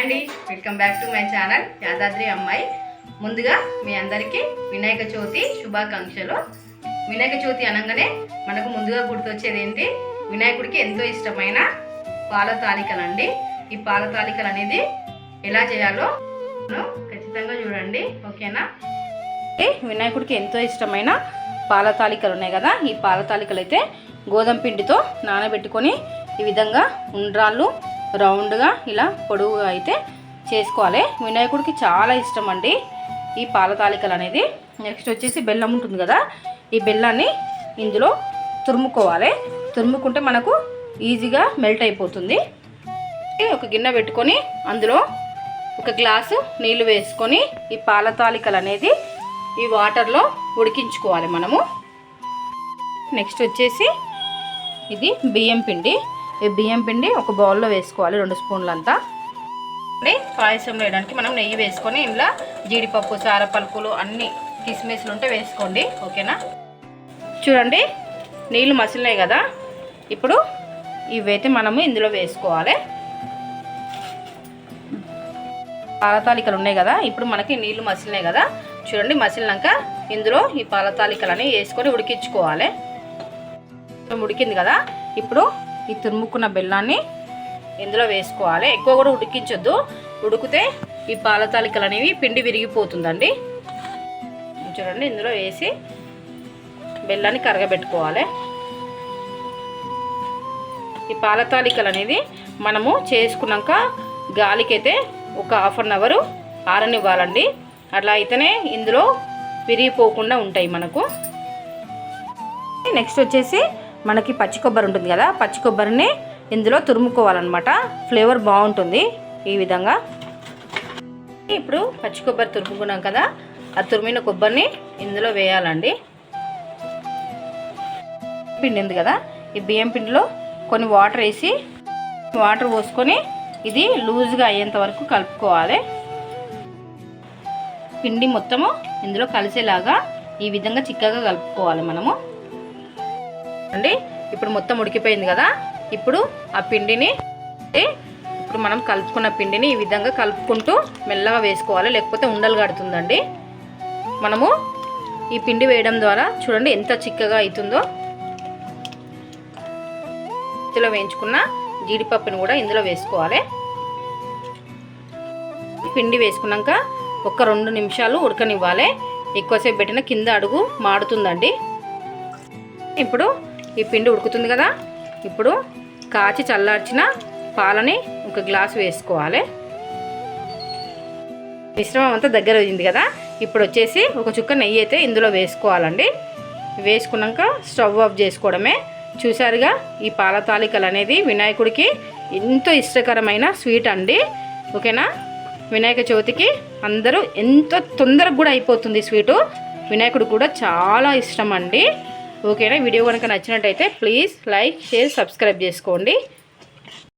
అండి. Welcome back to my channel Yadadri అమ్మాయి. ముందుగా మీ అందరికీ వినాయక చవితి శుభాకాంక్షలు. వినాయక చవితి అనగానే మనకు ముందుగా గుర్తొచ్చేది ఏంటి వినాయకుడికి ఎంతో ఇష్టమైన పాల తాలికలు అండి ఈ పాల తాలికలు అనేది ఎలా చేయాలో ఖచ్చితంగా చూడండి. ఓకేనా? వినాయకుడికి ఎంతో ఇష్టమైన పాల తాలికలు ఉన్నాయి కదా ఈ పాల తాలికలు అయితే గోధుమ పిండితో నానబెట్టుకొని ఈ విధంగా ఉండ్రాళ్ళు రౌండ్గా ఇలా పొడవుగా అయితే చేసుకోవాలి. వినాయకుడికి చాలా ఇష్టం అండి ఈ పాల తాలికలు అనేది. నెక్స్ట్ వచ్చేసి బెల్లం ఉంటుంది కదా ఈ బెల్లాన్ని ఇందులో తురుముకోవాలి. తురుముకుంటే మనకు ఈజీగా మెల్ట్ అయిపోతుంది. ఒక గిన్నె పెట్టుకొని అందులో ఒక గ్లాసు నీళ్ళు వేసుకొని ఈ పాల తాలికలు అనేది ఈ వాటర్లో ఉడికించుకోవాలి మనము. నెక్స్ట్ వచ్చేసి ఇది బియ్యం పిండి. ఈ బియ్యం పిండి ఒక బౌల్లో వేసుకోవాలి రెండు స్పూన్లంతా. అండి పాయసం వేయడానికి మనం నెయ్యి వేసుకొని ఇంట్లో జీడిపప్పు సారపలుకులు అన్ని కిస్మిస్లు ఉంటే వేసుకోండి ఓకేనా? చూడండి నీళ్ళు మసిలినాయి కదా? ఇప్పుడు ఇవైతే మనము ఇందులో వేసుకోవాలి. పాలతాలికలు ఉన్నాయి కదా? ఇప్పుడు మనకి నీళ్ళు మసిలినాయి కదా? చూడండి మసిలినాక ఇందులో ఈ పాలతాలికలని వేసుకొని ఉడికించుకోవాలి. ఉడికింది కదా? ఇప్పుడు ఈ తురుముకున్న బెల్లాన్ని ఇందులో వేసుకోవాలి. ఎక్కువ కూడా ఉడికించొద్దు. ఉడికితే ఈ పాలతాలికలు అనేవి పిండి విరిగిపోతుందండి. చూడండి ఇందులో వేసి బెల్లాన్ని కరగబెట్టుకోవాలి. ఈ పాలతాలికలు అనేది మనము చేసుకున్నాక గాలికైతే ఒక హాఫ్ అన్ అవరు ఆరనివ్వాలండి. అట్లా అయితేనే ఇందులో విరిగిపోకుండా ఉంటాయి మనకు. నెక్స్ట్ వచ్చేసి మనకి పచ్చి కొబ్బరి ఉంటుంది కదా పచ్చి కొబ్బరిని ఇందులో తురుముకోవాలన్నమాట. ఫ్లేవర్ బాగుంటుంది ఈ విధంగా. ఇప్పుడు పచ్చి కొబ్బరి తురుముకున్నాం కదా ఆ తురిమిన కొబ్బరిని ఇందులో వేయాలండి. పిండి ఉంది కదా ఈ బియ్యం పిండిలో కొన్ని వాటర్ వేసి వాటర్ పోసుకొని ఇది లూజ్గా అయ్యేంత వరకు కలుపుకోవాలి. పిండి మొత్తము ఇందులో కలిసేలాగా ఈ విధంగా చిక్కగా కలుపుకోవాలి మనము. అండి ఇప్పుడు మొత్తం ఉడికిపోయింది కదా. ఇప్పుడు ఆ పిండిని ఇప్పుడు మనం కలుపుకున్న పిండిని ఈ విధంగా కలుపుకుంటూ మెల్లగా వేసుకోవాలి. లేకపోతే ఉండలు కడుతుందండి. మనము ఈ పిండి వేయడం ద్వారా చూడండి ఎంత చిక్కగా అవుతుందో ఇందులో వేయించుకున్న జీడిపప్పుని కూడా ఇందులో వేసుకోవాలి. పిండి వేసుకున్నాక ఒక రెండు నిమిషాలు ఉడకనివ్వాలి. ఎక్కువసేపు పెట్టిన కింద అడుగు మాడుతుందండి. ఇప్పుడు ఈ పిండి ఉడుకుతుంది కదా. ఇప్పుడు కాచి చల్లార్చిన పాలని ఒక గ్లాస్ వేసుకోవాలి. మిశ్రమం అంతా దగ్గర అయింది కదా. ఇప్పుడు వచ్చేసి ఒక చుక్క నెయ్యి అయితే ఇందులో వేసుకోవాలండి. వేసుకున్నాక స్టవ్ ఆఫ్ చేసుకోవడమే. చూసారుగా ఈ పాల తాలికలు అనేది వినాయకుడికి ఎంతో ఇష్టకరమైన స్వీట్ అండి. ఓకేనా? వినాయక చవితికి అందరూ ఎంతో తొందరగా కూడా అయిపోతుంది స్వీటు. వినాయకుడు కూడా చాలా ఇష్టం అండి. ఓకేనా? వీడియో కనుక నచ్చినట్టయితే ప్లీజ్ లైక్ షేర్ సబ్స్క్రైబ్ చేసుకోండి.